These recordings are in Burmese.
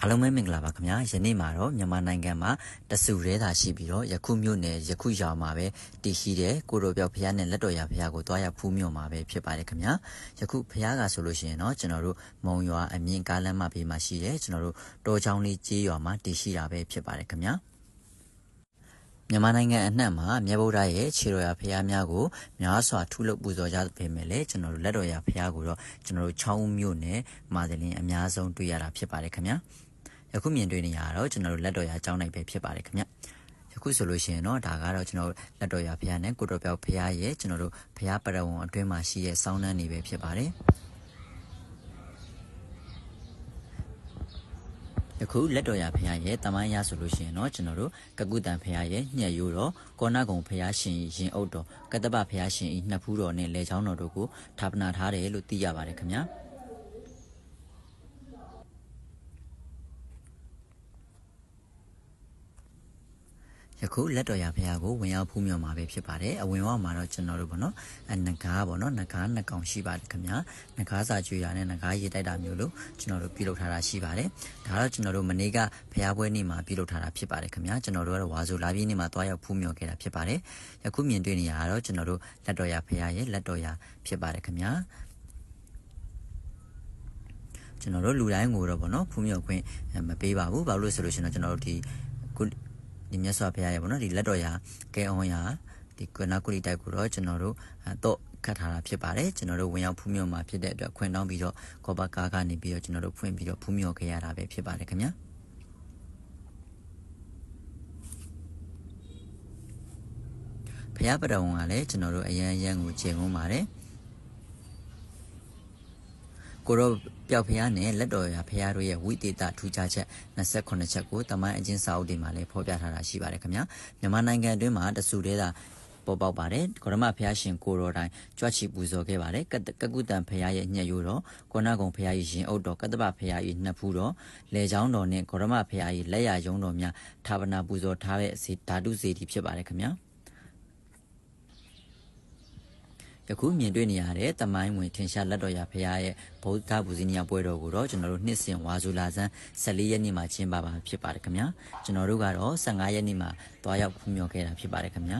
အားလုံးပဲမင်္ဂလာပါခင်ဗျာယနေ့မှာတော့မြန်မာနိုင်ငံမှာတဆူရဲသာရှိပြီးတော့ယခုမြို့နယ်ယခုရွာမှာပဲတည်ရှိတဲ့ကိုရိုပြောက်ဖျားနဲ့လက်တော်ရဖျားကိုတွားရဖူးမြို့မှာပဲဖြစ်ပါတယ်ခင်ဗျာယခုဖျားကဆိုလို့ရှိရင်တော့ကျွန်တော်တို့မုံရွာအမြင့်ကားလမ်းမဘေးမှာရှိတဲ့ကျွန်တော်တို့တောချောင်းလေးကြေးရွာမှာတည်ရှိတာပဲဖြစ်ပါတယ်ခင်ဗျာမြန်မာနိုင်ငံအနှံ့မှာမြတ်ဗုဒ္ဓရဲ့ခြေတော်ရဖရားများကိုများစွာထုလုပ်ပူဇော်ကြပေမဲ့လည်းကျွန်တော်တို့လက်တော်ရဖရားကိုတော့ကျွန်တော်တို့ချောင်းမြို့နယ်မာသလင်အများဆုံးတွေ့ရတာဖြစ်ပါတယ်ခင်ဗျာ ယခုမြင်တွေ့နေရတော့ကျွန်တော်တို့လက်တော်ရအကြောင်းနိုင်ပဲဖြစ်ပါတယ်ခင်ဗျယခုဆိုလို့ရှိရင်တော့ဒါကတော့ကျွန်တော်တို့လက်တော်ရဖရားနဲ့ကိုတော်ပြောက်ဖရားရဲ့ကျွန်တော်တို့ဖရားပရဝံအတွင်းမှာရှိတဲ့စောင်းနှန်းတွေပဲဖြစ်ပါတယ်ယခုလက်တော်ရဖရားရဲ့တမိုင်းရဆိုလို့ရှိရင်တော့ကျွန်တော်တို့ကကုတန်ဖရားရဲ့ညှက်ရိုးတော်ကောနာကုံဖရားရှင်ရင်အုပ်တော်ကတ္တပဖရားရှင်ဤနှစ်ဖူးတော်နဲ့လေချောင်းတော်တို့ကိုဌာပနာထားတယ်လို့သိရပါတယ်ခင်ဗျာ ယခုလက်တော်ရဖရားကိုဝင်ရောက်ဖူးမြော်မှာပဲဖြစ်ပါတယ်အဝင်ဝမှာတော့ကျွန်တော်တို့ပေါ့နော်အနဂါပေါ့နော်နဂါနှစ်ကောင်ရှိပါတယ်ခင်ဗျာနဂါစာကျွေတာနဲ့နဂါရေတိုက်တာမျိုးလို့ကျွန်တော်တို့ပြုလုပ်ထားတာရှိပါတယ်ဒါတော့ကျွန်တော်တို့မနေ့ကဖရားပွဲနေ့မှာပြုလုပ်ထားတာဖြစ်ပါတယ်ခင်ဗျာကျွန်တော်တို့ကတော့ဝါဆိုလာပြည့်နေ့မှာတွားရောက်ဖူးမြော်ခဲ့တာဖြစ်ပါတယ်ယခုမြင်တွေ့နေရတာတော့ကျွန်တော်တို့လက်တော်ရဖရားရဲ့လက်တော်ရဖြစ်ပါတယ်ခင်ဗျာကျွန်တော်တို့လူတိုင်းကိုတော့ဗောနော်ဖူးမြော်ခွင့်မပေးပါဘူးဘာလို့လဲဆိုလို့ရှိရင်တော့ကျွန်တော်တို့ဒီခု ဒီမြတ်စွာဘုရားရဲ့ပေါ့နော်ဒီလက်တော်ရာကဲအောင်ရာဒီကွနာကုလီတိုက်ကိုတော့ကျွန်တော်တို့တော့ခတ်ထားတာဖြစ်ပါတယ်ကျွန်တော်တို့ဝင်ရောက်ဖူးမြော်မှာဖြစ်တဲ့အတွက်ခွင့်တောင်းပြီးတော့ကောဘကားကနေပြီးတော့ကျွန်တော်တို့ဖွင့်ပြီးတော့ဖူးမြော်ခဲ့ရတာပဲဖြစ်ပါတယ်ခင်ဗျာဖျားပဒဝံကလည်းကျွန်တော်တို့အရန်အရန်ကိုခြေငုံပါတယ် ကိုရောပျောက်ဖျားနဲ့လက်တော်ရဖျားတို့ရဲ့ဝိသေသထူးခြားချက်28ချက်ကိုတမိုင်းအချင်းစာအုပ်တွေမှာလည်းဖော်ပြထားတာရှိပါတယ်ခင်ဗျာမြန်မာနိုင်ငံအတွင်းမှာတဆူသေးတာပေါ်ပေါက်ပါတယ်ဂရမဖျားရှင်ကိုရောတိုင်းကြွချီပူဇော်ခဲ့ပါတယ်ကကကုတန်ဖျားရဲ့ညက်ရိုးတော်ကောနာကုံဖျားရဲ့ရင်အုပ်တော်ကတ္တပဖျားရဲ့နှစ်ဖူးတော်လေချောင်းတော်နဲ့ဂရမဖျားရဲ့လက်ရယုံတော်များဌာပနာပူဇော်ထားတဲ့ဓာတုစေတီဖြစ်ပါတယ်ခင်ဗျာ ယခုမြင်တွေ့နေရတဲ့တမိုင်းဝင်ထင်ရှားလက်တော်ရဖရားရဲ့ဗုဒ္ဓဘူဇီနီယာပွဲတော်ကိုတော့ကျွန်တော်တို့နှစ်စဉ်ဝါဇူလာဇန်14ရက်နေ့မှာကျင်းပပါဖြစ်ပါတယ်ခင်ဗျာကျွန်တော်တို့ကတော့15ရက်နေ့မှာတွားရောက်ဖူးမြော်ခဲ့တာဖြစ်ပါတယ်ခင်ဗျာ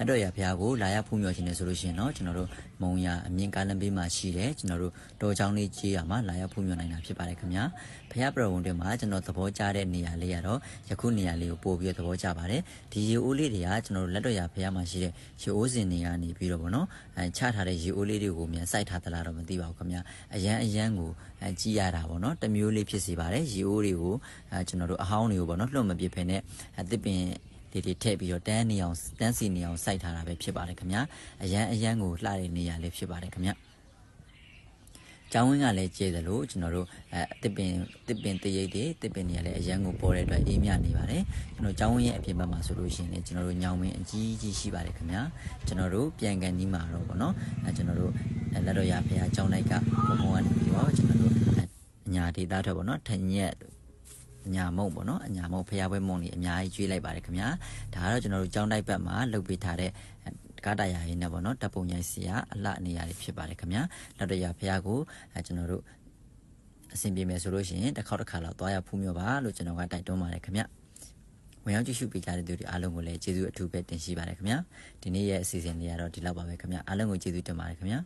လက်တော်ရဖျားကိုလာရဖူးမြော်ခြင်းနဲ့ဆိုလို့ရှိရင်တော့ကျွန်တော်တို့မုံရအမြင့်ကားလမ်းဘေးမှာရှိတယ်ကျွန်တော်တို့တော်ချောင်းလေးကြီးရမှာလာရဖူးမြော်နိုင်တာဖြစ်ပါတယ်ခင်ဗျာဖျားပရဝုံတွေမှာကျွန်တော်သဘောကျတဲ့နေရာလေးရတော့ယခုနေရာလေးကိုပို့ပြီးသဘောကျပါတယ်ဒီရေအိုးလေးတွေကကျွန်တော်တို့လက်တော်ရဖျားမှာရှိတဲ့ရေအိုးစင်တွေကနေပြီးတော့ဗောနော်အဲချထားတဲ့ရေအိုးလေးတွေကိုမြန်စိုက်ထားသလားတော့မသိပါဘူးခင်ဗျာအရန်အရန်ကိုအဲကြည့်ရတာဗောနော်တမျိုးလေးဖြစ်စီပါတယ်ရေအိုးတွေကိုအဲကျွန်တော်တို့အဟောင်းတွေကိုဗောနော်လွှတ်မပစ်ဖ ೇನೆ အသစ်ပင် လေးတွေထည့်ပြီးတော့တန်းနေအောင်တန်းစီနေအောင်စိုက်ထားတာပဲဖြစ်ပါတယ်ခင်ဗျာအရန်အရန်ကိုလှတဲ့နေရာလေးဖြစ်ပါတယ်ခင်ဗျာကျောင်းဝင်းကလည်းကျဲတယ်လို့ကျွန်တော်တို့အဲတစ်ပင်တစ်ပင်တရိပ်တွေတစ်ပင်တွေကလည်းအရန်ကိုပေါ်တဲ့အတွက်အေးမြနေပါတယ်ကျွန်တော်ကျောင်းဝင်းရဲ့အပြင်ဘက်မှာဆိုလို့ရှိရင်လည်းကျွန်တော်တို့ညောင်ဝင်းအကြီးကြီးရှိပါတယ်ခင်ဗျာကျွန်တော်တို့ပြန်ကန်ကြီးမှာတော့ဗောနော်အဲကျွန်တော်တို့လက်တော်ရဖရာကျောင်းလိုက်ကဘုံဘုံကနေပြီးတော့ကျွန်တော်တို့အညာဒေတာထွက်ဗောနော်ထညက် အညာမုံပေါ့နော်အညာမုံဖျားပွဲမုံတွေအများကြီးကျွေးလိုက်ပါတယ်ခင်ဗျာဒါကတော့ကျွန်တော်တို့ကြောင်းတိုက်ဘက်မှာလုပ်ပေးထားတဲ့ကားတရာရင်းနဲ့ပေါ့နော်တပ်ပုံရိုက်စီရအလှနေရာတွေဖြစ်ပါတယ်ခင်ဗျာလက်တရဖျားကိုအဲကျွန်တော်တို့အဆင်ပြေမယ်ဆိုလို့ရှိရင်တစ်ခေါက်တစ်ခါလောက်သွားရဖူးမြော်ပါလို့ကျွန်တော်ကတိုက်တွန်းပါတယ်ခင်ဗျာဝင်ရောက်ကြည့်ရှုပေးကြတဲ့သူတွေအားလုံးကိုလည်းကျေးဇူးအထူးပဲတင်ရှိပါတယ်ခင်ဗျာဒီနေ့ရဲ့အစီအစဉ်လေးကတော့ဒီလောက်ပါပဲခင်ဗျာအားလုံးကိုကျေးဇူးတင်ပါတယ်ခင်ဗျာ